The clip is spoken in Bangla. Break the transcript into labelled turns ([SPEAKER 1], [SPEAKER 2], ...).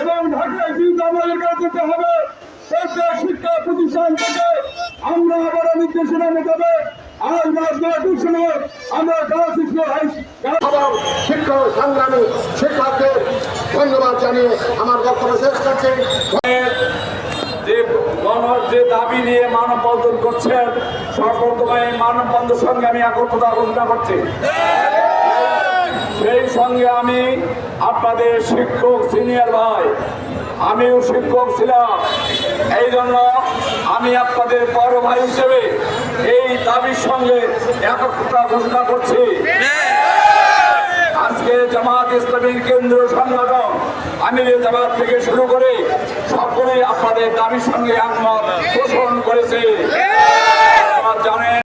[SPEAKER 1] এবং ঢাকায় কিন্তু আমাদের করতে হবে। প্রত্যেক শিক্ষা প্রতিষ্ঠান থেকে আমরা আবার নির্দেশনা মোতাবেক আজ নয়টার সময় আমরা গাছ
[SPEAKER 2] এবং শিক্ষক সংগ্রামী শিক্ষকদের ধন্যবাদ জানিয়ে আমার বক্তব্য শেষ করছি।
[SPEAKER 3] যে গণ যে দাবি নিয়ে মানববন্ধন করছেন সর্বপ্রথমে মানববন্ধন সঙ্গে আমি একত্রতা ঘোষণা করছি। সঙ্গে আমি আপনাদের শিক্ষক সিনিয়র ভাই, আমিও শিক্ষক ছিলাম। এই জন্য আমি আপনাদের বড় ভাই হিসেবে এই দাবির সঙ্গে একত্রতা ঘোষণা করছি। আজকে জামাত ইসলামীর কেন্দ্রীয় সংগঠন আমিরের জামাত থেকে শুরু করে সকলেই আপনাদের দাবির সঙ্গে একমত।